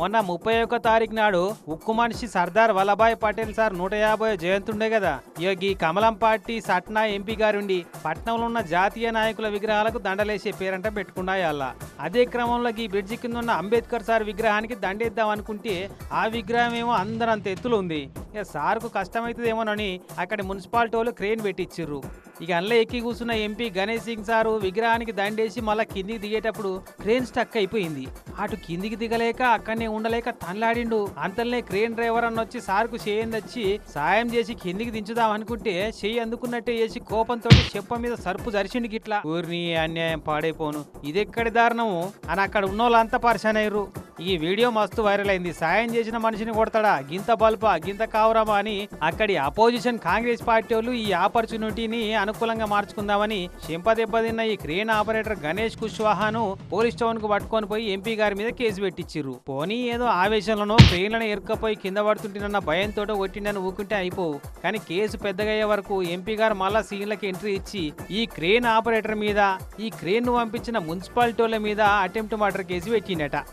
మొన్న ముప్పై ఒక్క తారీఖు నాడు ఉక్కు మనిషి సర్దార్ వల్లభాయ్ పటేల్ సార్ నూట యాభై జయంతుండే కదా. యోగి కమలం పార్టీ సట్నా ఎంపీ గారుండి పట్నంలో ఉన్న జాతీయ నాయకుల విగ్రహాలకు దండలేసే పేరంట పెట్టుకున్నాయి అలా. అదే క్రమంలో ఈ బ్రిడ్జి కింద ఉన్న అంబేద్కర్ సార్ విగ్రహానికి దండేద్దాం అనుకుంటే ఆ విగ్రహం ఏమో అందరంత ఎత్తులో ఉంది. ఇక సార్కు కష్టమవుతుందేమోనని అక్కడి మున్సిపాలిటీ వాళ్ళు క్రేన్ పెట్టించిర్రు ఇక అందులో ఎక్కి కూర్చున్న ఎంపీ గణేష్ సింగ్ సారు విగ్రహానికి దండేసి మళ్ళా కిందికి దిగేటప్పుడు క్రేన్ స్టక్ అయిపోయింది. అటు కిందికి దిగలేక అక్కడనే ఉండలేక తనలాడిండు. అంతలనే క్రేన్ డ్రైవర్ అన్న వచ్చి సార్కు చేయిందొచ్చి సాయం చేసి కిందికి దించుదాం అనుకుంటే చెయ్యి అందుకున్నట్టే చేసి కోపంతో చెప్ప మీద సరుపు జరిచిండు గిట్లా. ఊరిని అన్యాయం పాడైపోను. ఇదెక్కడి దారుణము? అని అక్కడ ఉన్న వాళ్ళంతా పరిశాన్ అయ్యారు ఈ వీడియో మస్తు వైరల్ అయింది. సాయం చేసిన మనిషిని కొడతాడా? గింత బల్పా గింత కావురమా అని అక్కడి అపోజిషన్ కాంగ్రెస్ పార్టీ వాళ్ళు ఈ ఆపర్చునిటీని అనుకూలంగా మార్చుకుందామని చెంప దెబ్బతిన్న ఈ క్రేన్ ఆపరేటర్ గణేష్ కుష్వాహాను పోలీస్ స్టేషన్కు పట్టుకొని పోయి ఎంపీ గారి మీద కేసు పెట్టించిర్రు పోనీ ఏదో ఆవేశంలోనో క్రేన్లను ఎరుక్కపోయి కింద పడుతుంటేనన్న భయంతో కొట్టిండని ఊకుంటే అయిపోవు. కానీ కేసు పెద్దగయ్యే వరకు ఎంపీ గారు మళ్ళా సీన్లకి ఎంట్రీ ఇచ్చి ఈ క్రేన్ ఆపరేటర్ మీద ఈ క్రేన్ను పంపించిన మున్సిపాలిటీ వాళ్ళ మీద అటెంప్ట్ మర్డర్ కేసు పెట్టిండట.